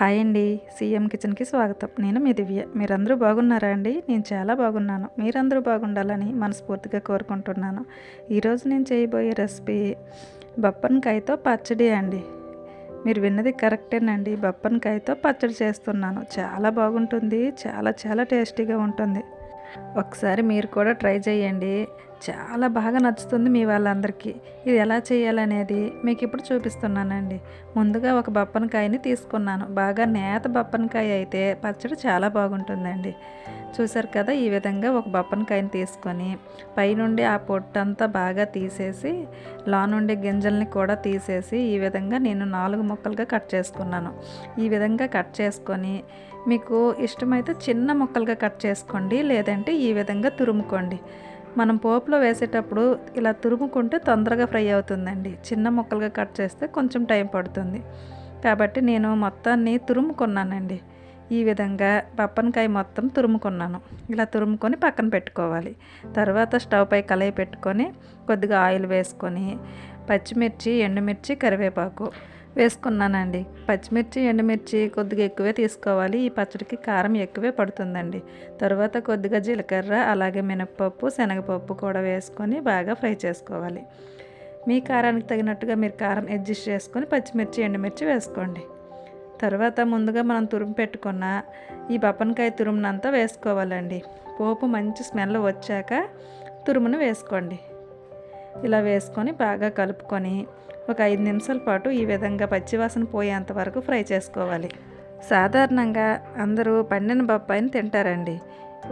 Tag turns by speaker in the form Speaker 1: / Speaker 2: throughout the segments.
Speaker 1: Hi అండి. CM కిచెన్కి స్వాగతం. నేను మీ దివ్య. మీరందరూ బాగున్నారా అండి? నేను చాలా బాగున్నాను. మీరందరూ బాగుండాలని మనస్ఫూర్తిగా కోరుకుంటున్నాను. ఈరోజు నేను చేయబోయే రెసిపీ బప్పనకాయతో పచ్చడి అండి. మీరు విన్నది కరెక్టేనండి. బప్పనకాయతో పచ్చడి చేస్తున్నాను. చాలా బాగుంటుంది. చాలా చాలా టేస్టీగా ఉంటుంది. ఒకసారి మీరు కూడా ట్రై చేయండి. చాలా బాగా నచ్చుతుంది మీ వాళ్ళందరికీ. ఇది ఎలా చేయాలనేది మీకు ఇప్పుడు చూపిస్తున్నానండి. ముందుగా ఒక బప్పనకాయని తీసుకున్నాను. బాగా నేత బప్పనకాయ అయితే పచ్చడి చాలా బాగుంటుందండి. చూసారు కదా ఈ విధంగా ఒక బప్పనకాయని తీసుకొని పైనుండి ఆ పొట్టంతా బాగా తీసేసి లా నుండి గింజల్ని కూడా తీసేసి ఈ విధంగా నేను నాలుగు ముక్కలుగా కట్ చేసుకున్నాను. ఈ విధంగా కట్ చేసుకొని మీకు ఇష్టమైతే చిన్న ముక్కలుగా కట్ చేసుకోండి లేదంటే ఈ విధంగా తురుముకోండి. మనం పోపులో వేసేటప్పుడు ఇలా తురుముకుంటే తొందరగా ఫ్రై అవుతుందండి. చిన్న ముక్కలుగా కట్ చేస్తే కొంచెం టైం పడుతుంది. కాబట్టి నేను మొత్తాన్ని తురుముకున్నానండి. ఈ విధంగా పప్పనకాయ మొత్తం తురుముకున్నాను. ఇలా తురుముకొని పక్కన పెట్టుకోవాలి. తర్వాత స్టవ్ పై కలయి పెట్టుకొని కొద్దిగా ఆయిల్ వేసుకొని పచ్చిమిర్చి ఎండుమిర్చి కరివేపాకు వేసుకున్నానండి. పచ్చిమిర్చి ఎండుమిర్చి కొద్దిగా ఎక్కువే తీసుకోవాలి. ఈ పచ్చడికి కారం ఎక్కువే పడుతుందండి. తర్వాత కొద్దిగా జీలకర్ర అలాగే మినప్పప్పు శనగపప్పు కూడా వేసుకొని బాగా ఫ్రై చేసుకోవాలి. మీ కారానికి తగినట్టుగా మీరు కారం అడ్జస్ట్ చేసుకొని పచ్చిమిర్చి ఎండుమిర్చి వేసుకోండి. తర్వాత ముందుగా మనం తురుము పెట్టుకున్న ఈ బప్పనకాయ తురుమునంతా వేసుకోవాలండి. పోపు మంచి స్మెల్ వచ్చాక తురుమును వేసుకోండి. ఇలా వేసుకొని బాగా కలుపుకొని ఒక ఐదు నిమిషాల పాటు ఈ విధంగా పచ్చివాసన పోయేంత వరకు ఫ్రై చేసుకోవాలి. సాధారణంగా అందరూ పండిన బొప్పాయిని తింటారండి.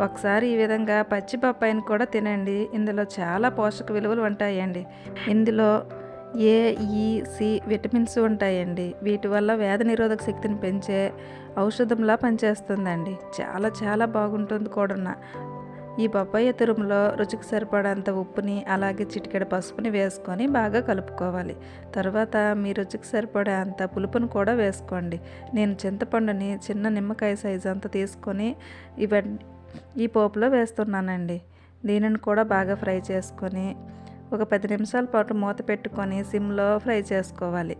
Speaker 1: ఒకసారి ఈ విధంగా పచ్చి బొప్పాయిని కూడా తినండి. ఇందులో చాలా పోషక విలువలు ఉంటాయండి. ఇందులో ఏ ఈ సి విటమిన్స్ ఉంటాయండి. వీటి వల్ల వ్యాధి నిరోధక శక్తిని పెంచే ఔషధంలా పనిచేస్తుందండి. చాలా చాలా బాగుంటుంది కూడా ఈ బొప్పాయి తురుములో రుచికి సరిపడంత ఉప్పుని అలాగే చిటికెడ పసుపుని వేసుకొని బాగా కలుపుకోవాలి. తర్వాత మీ రుచికి సరిపడే అంత పులుపును కూడా వేసుకోండి. నేను చింతపండుని చిన్న నిమ్మకాయ సైజు అంత తీసుకొని ఇవన్నీ ఈ పోపులో వేస్తున్నానండి. దీనిని కూడా బాగా ఫ్రై చేసుకొని ఒక పది నిమిషాల పాటు మూత పెట్టుకొని సిమ్లో ఫ్రై చేసుకోవాలి.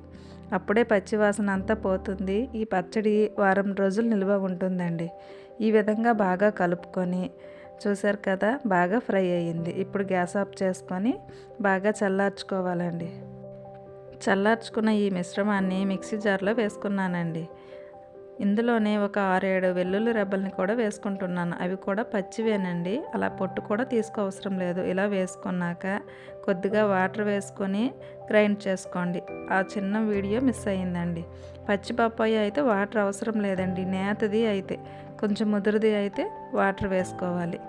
Speaker 1: అప్పుడే పచ్చివాసన అంతా పోతుంది. ఈ పచ్చడి వారం రోజులు నిల్వ ఉంటుందండి. ఈ విధంగా బాగా కలుపుకొని చూసారు కదా బాగా ఫ్రై అయ్యింది. ఇప్పుడు గ్యాస్ ఆఫ్ చేసుకొని బాగా చల్లార్చుకోవాలండి. చల్లార్చుకున్న ఈ మిశ్రమాన్ని మిక్సీ జార్లో వేసుకున్నానండి. ఇందులోనే ఒక ఆరేడు వెల్లుల్లి రెబ్బల్ని కూడా వేసుకుంటున్నాను. అవి కూడా పచ్చివేనండి. అలా పొట్టు కూడా తీసుకోవసరం లేదు. ఇలా వేసుకున్నాక కొద్దిగా వాటర్ వేసుకొని గ్రైండ్ చేసుకోండి. ఆ చిన్న వీడియో మిస్ అయ్యిందండి. పచ్చి పప్పాయి అయితే వాటర్ అవసరం లేదండి. నేతది అయితే కొంచెం ముదురుది అయితే వాటర్ వేసుకోవాలి.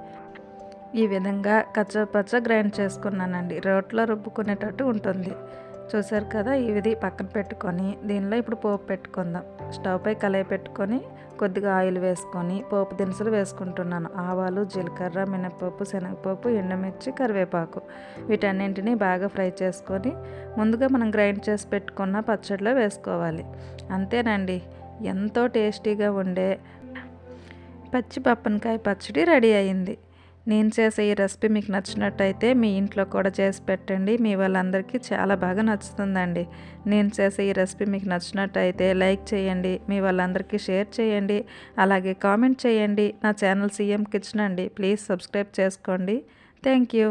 Speaker 1: ఈ విధంగా కచ్చపచ్చ గ్రైండ్ చేసుకున్నానండి. రోట్లో రుబ్బుకునేటట్టు ఉంటుంది. చూసారు కదా ఇది పక్కన పెట్టుకొని దీనిలో ఇప్పుడు పోపు పెట్టుకుందాం. స్టవ్ పై కలయి పెట్టుకొని కొద్దిగా ఆయిల్ వేసుకొని పోపు దినుసులు వేసుకుంటున్నాను. ఆవాలు జీలకర్ర మినపప్పు శనగపప్పు ఎండుమిర్చి కరివేపాకు. వీటన్నింటినీ బాగా ఫ్రై చేసుకొని ముందుగా మనం గ్రైండ్ చేసి పెట్టుకున్న పచ్చడిలో వేసుకోవాలి. అంతేనండి ఎంతో టేస్టీగా ఉండే పచ్చి పప్పనకాయ పచ్చడి రెడీ అయింది. నేను చేసే ఈ రెసిపీ మీకు నచ్చినట్టయితే మీ ఇంట్లో కూడా చేసి పెట్టండి. మీ వాళ్ళందరికీ చాలా బాగా నచ్చుతుందండి. నేను చేసే ఈ రెసిపీ మీకు నచ్చినట్టయితే లైక్ చేయండి మీ వాళ్ళందరికీ షేర్ చేయండి అలాగే కామెంట్ చేయండి. నా ఛానల్ సీఎం కిచెన్ అండి. ప్లీజ్ సబ్స్క్రైబ్ చేసుకోండి. Thank you.